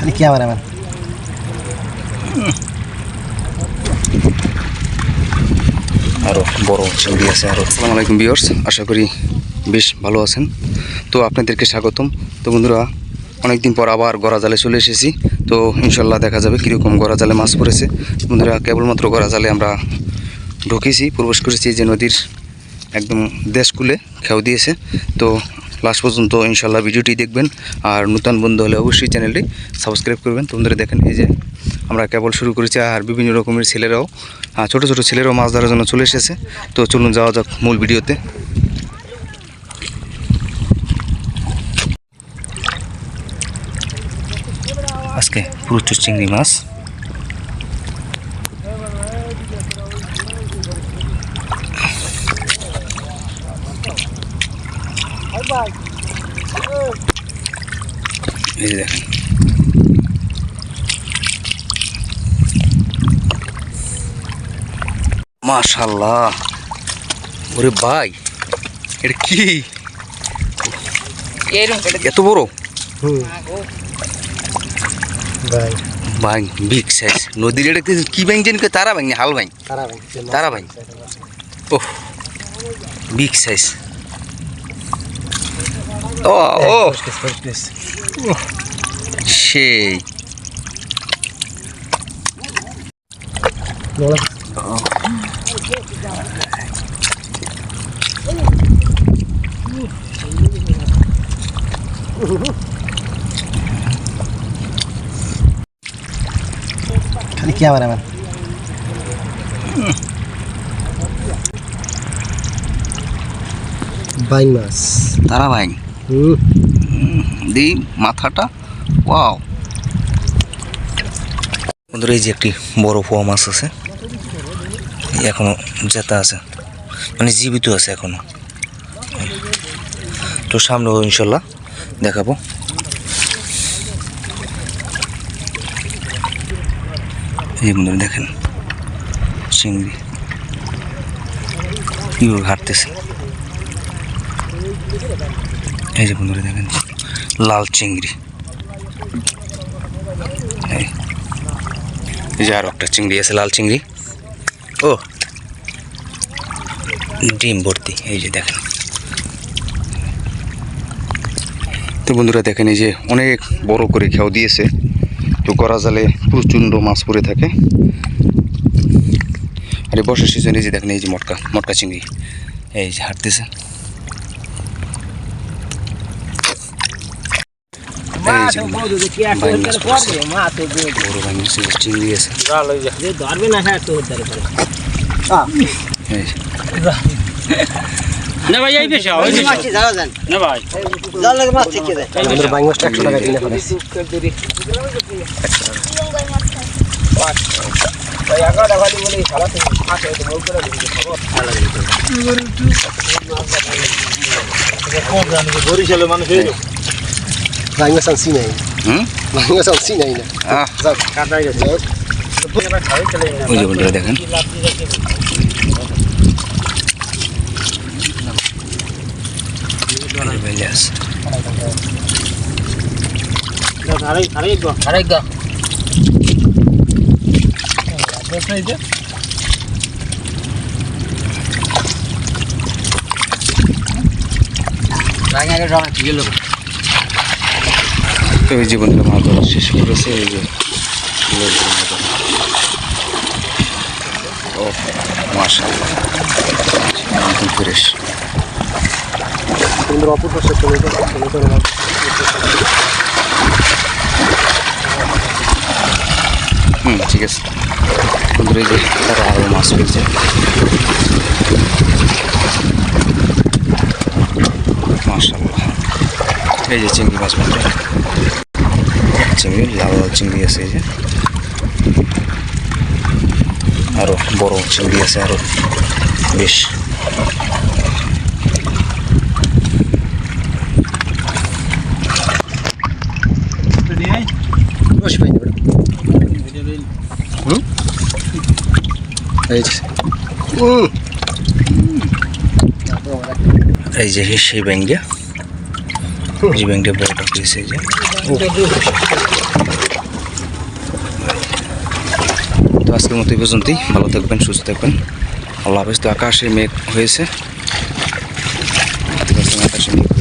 খালি ক্যামেরাম্যান আরও বড় চিংড়ি আছে আরও আসসালামু আলাইকুম বিয়র্স আশা করি বেশ ভালো আছেন। তো আপনাদেরকে স্বাগতম। তো বন্ধুরা, অনেকদিন পর আবার গড়া জালে চলে এসেছি। তো ইনশাল্লাহ দেখা যাবে কীরকম গড়া জালে মাছ পড়েছে। বন্ধুরা, কেবলমাত্র গড়া জালে আমরা ঢুকেছি, প্রবেশ করেছি যে নদীর একদম দেশকুলে খেউ দিয়েছে। তো লাস্ট পর্যন্ত ইনশাল্লাহ ভিডিওটি দেখবেন। আর নতুন বন্ধু হলে অবশ্যই চ্যানেলটি সাবস্ক্রাইব করবেন। তো বন্ধুরা দেখেন, এই যে আমরা কেবল শুরু করেছি আর বিভিন্ন রকমের ছেলেরাও ছোট ছোট ছেলেরাও মাছ ধরার জন্য চলে এসেছে। তো চলুন যাওয়া যাক মূল ভিডিওতে। আজকে প্রচুর চিংড়ি মাছ। এই যে। দেখেন মাশাল্লাহ। ওরে ভাই এটা কি? এত বড়? ভাই। ভাই বিগ সাইজ নদীর এটা কি- কি ব্যাং জানি তারা ব্যাং হাল ব্যাং তারা ভাই তারা ওহ বিগ সাইজ ও ও। সেই। খালি ক্যামেরাম্যান বাইং মাছ। তারা ভাই হুম দি মাথাটা। ওয়াও। বন্ধুরা, এই যে একটি বড় পোয়া মাছ আছে। এখনও জেতা আছে। মানে জীবিত আছে এখনও। তো সামনে ইনশাল্লাহ দেখাবো। এই বন্ধুরা, দেখেন। চিংড়ি। কীভাবে ঘাটতেছে এই যে বন্ধুরা, দেখেন। লাল চিংড়ি। এই। যে আরও একটা চিংড়ি আছে, লাল চিংড়ি। ও। ডিম ভর্তি, এই যে দেখেন। তো বন্ধুরা দেখেন, এই যে অনেক বড় করে খেয়াও দিয়েছে। তো করা জালে প্রচণ্ড মাছ পড়ে থাকে। আর এই বর্ষার সিজনে যে দেখেন, এই যে মটকা মটকা চিংড়ি। এই যে হাঁটতেছে। এই যে বাইং মাছ পড়ছে। বড় বাইং মাছ, এই যে। চিংড়ি আছে এই। না ভাই এই বেশি বেশি। না আমাদের বাইং মাছটা একশো টাকা কিনে ফেলে বরিশালে মানুষ বাইং মাছ আনছি নাই না আহ যাক কাটাই গেছে ওই যে বন্ধুরা দেখেন এই যে বেলে আছে। আড়াই আড়াই গো আড়াই গো তো এই যে বন্ধুরা মাছ ধরা শেষ করেছে এই যে লোকজন মতো। ও মাশাআল্লাহ একদম ফ্রেশ সুন্দর অপূর্ব সে চলে গেল চলে চলে মাছ হুম, ঠিক আছে। বন্ধুরা, এই যে তারা আরও মাছ পেয়েছে মাশাআল্লাহ। এই যে চিংড়ি মাছ বন্ধুরা চিংড়ি, লাল লাল চিংড়ি আছে এই যে। আরও বড় চিংড়ি আছে আরও বেশ। এই যে সেই ব্যাংকটা জীবন একটা বড় পিস এই যে। তো আজকের মতো এই পর্যন্তই। ভালো থাকবেন, সুস্থ থাকবেন। আল্লাহ হাফিজ। তো আকাশে মেঘ হয়েছে। আকাশে মেঘ